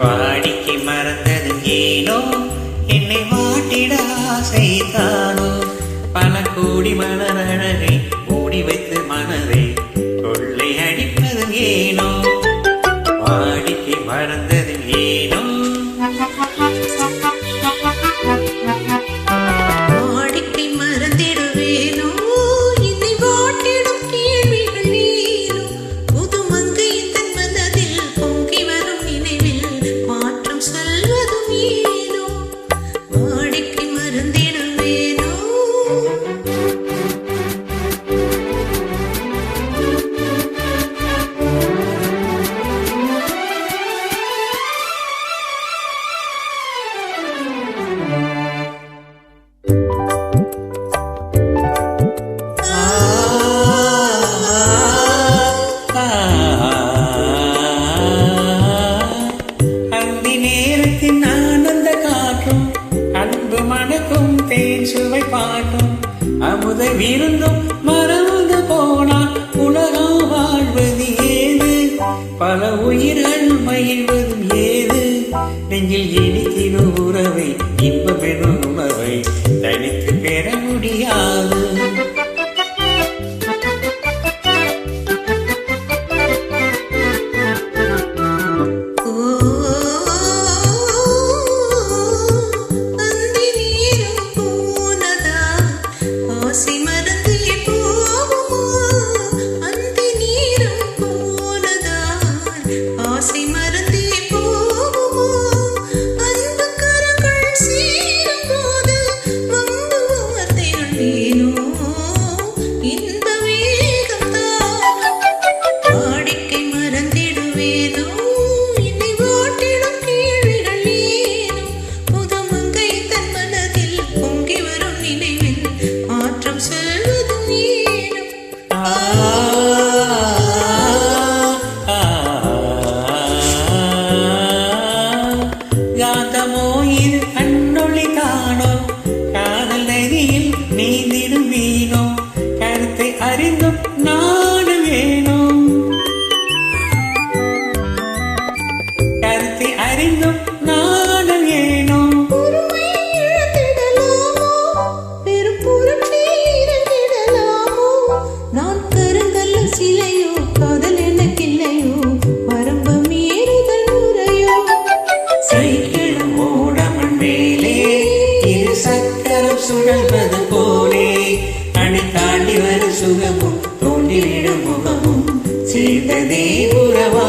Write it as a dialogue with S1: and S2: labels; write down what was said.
S1: வாடிக்கை மறந்தது ஏனோ? என்னை மாட்டிட ஆசைதானோ பல கோடி மலரழகை பாட்டும் தேன்சுவை பாட்டும் அமுத விருந்தும் மறந்து போனால் உலகம் வாழ்வது ஏது? பல உயிர்கள் மகிழ்வதும் ஏது? நெஞ்சில் இனித்திடும் உறவை
S2: இன்ப
S1: பெறும் உணவை
S2: தனித்து பெறவும் பெரும் புரட்சி இறந்திடலாமோ நான் கருங்கல்ல சிலையோ காதல் எனக்கில்லையோ? வரம்பு மீறுதல் முறையோ?
S1: சைக்கிளும் ஓடமன் மேலே இரு சக்கரம் சுழல்வது போலே. அணை தாண்டி வரும் சுகமும் தோண்டி விடும் முகமும் சேர்ந்ததே உறவாது